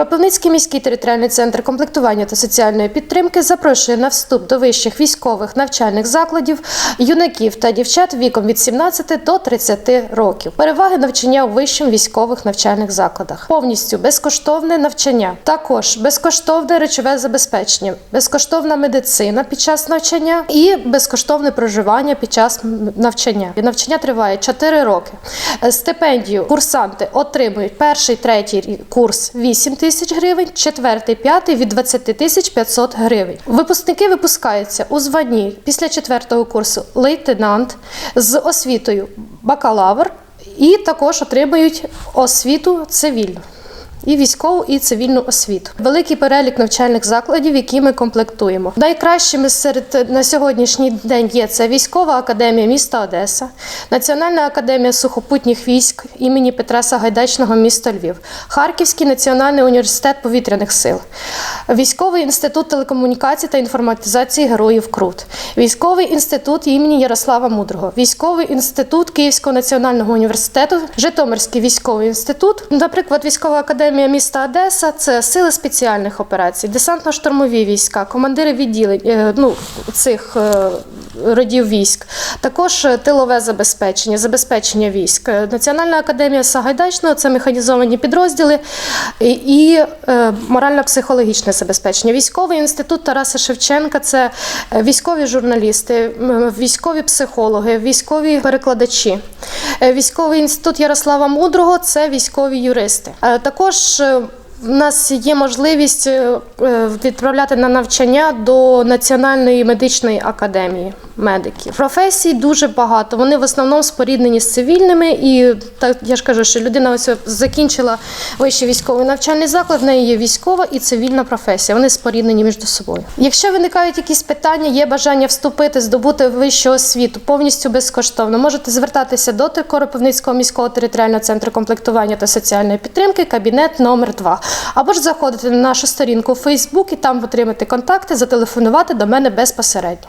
Кропивницький міський територіальний центр комплектування та соціальної підтримки запрошує на вступ до вищих військових навчальних закладів юнаків та дівчат віком від 17 до 30 років. Переваги навчання у вищих військових навчальних закладах. Повністю безкоштовне навчання, також безкоштовне речове забезпечення, безкоштовна медицина під час навчання і безкоштовне проживання під час навчання. Навчання триває 4 роки. Стипендію курсанти отримують перший, третій курс 8 тисяч гривень, четвертий, п'ятий від 20 тисяч 500 гривень. Випускники випускаються у званні після четвертого курсу лейтенант з освітою бакалавр і також отримують освіту цивільну. І військову, і цивільну освіту. Великий перелік навчальних закладів, які ми комплектуємо. Найкращими серед на сьогоднішній день є це військова академія міста Одеса, Національна академія сухопутніх військ імені Петра Сагайдачного міста Львів, Харківський національний університет повітряних сил, Військовий інститут телекомунікацій та інформатизації Героїв Крут, Військовий інститут імені Ярослава Мудрого, Військовий інститут Київського національного університету, Житомирський військовий інститут, наприклад, військова академія міста Одеса це сили спеціальних операцій, десантно-штурмові війська, командири відділень е, ну, цих е, родів військ, також е, тилове забезпечення, забезпечення військ. Е, Національна академія Сагайдачного це механізовані підрозділи і, е, морально-психологічне забезпечення. Військовий інститут Тараса Шевченка це військові журналісти, військові психологи, військові перекладачі. Військовий інститут Ярослава Мудрого це військові юристи. Також в нас є можливість е, е, відправляти на навчання до Національної медичної академії медиків. Професій дуже багато. Вони в основному споріднені з цивільними. І так я ж кажу, що людина ось закінчила вищий військовий навчальний заклад. В неї є військова і цивільна професія. Вони споріднені між собою. Якщо виникають якісь питання, є бажання вступити, здобути вищу освіту повністю безкоштовно. Можете звертатися до Коропивницького міського територіального центру комплектування та соціальної підтримки, кабінет номер 2 або ж заходити на нашу сторінку у Фейсбук і там отримати контакти, зателефонувати до мене безпосередньо.